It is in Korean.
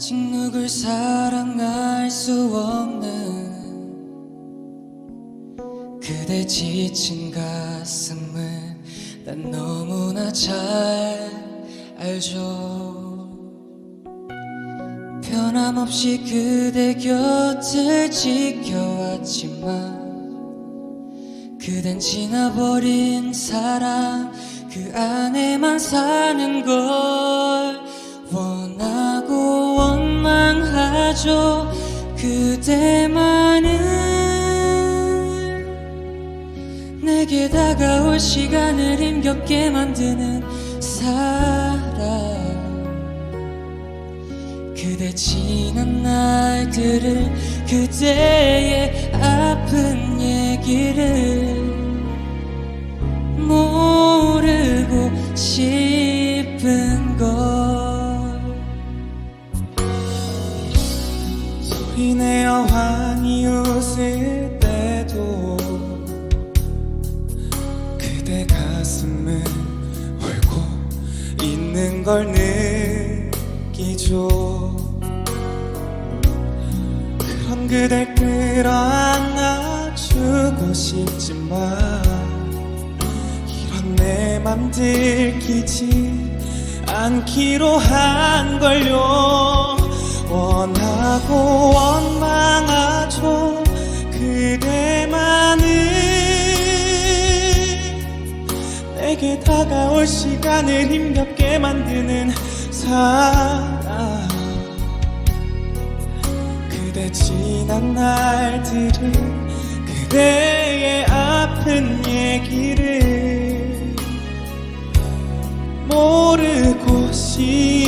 아직 누굴 사랑할 수 없는 그대 지친 가슴을 난 너무나 잘 알죠. 변함없이 그대 곁을 지켜왔지만 그댄 지나버린 사랑 그 안에만 사는 걸 원망하죠 그대만은 내게 다가올 시간을 힘겹게 만드는 사람. 그대 지난 날들을 그대의 아픈 얘기를 모르고 싶은 걸 소리내어 환히 웃을 때도 그대 가슴을 헐고 있는 걸 느끼죠. 그런 그댈 끌어안아주고 싶지만 이런 내 맘 들키지 않기로 한 걸요. 원하고 내게 다가올 시간을 힘겹게 만드는 사람. 그대 지난 날들을 그대의 아픈 얘기를 모르고 싶죠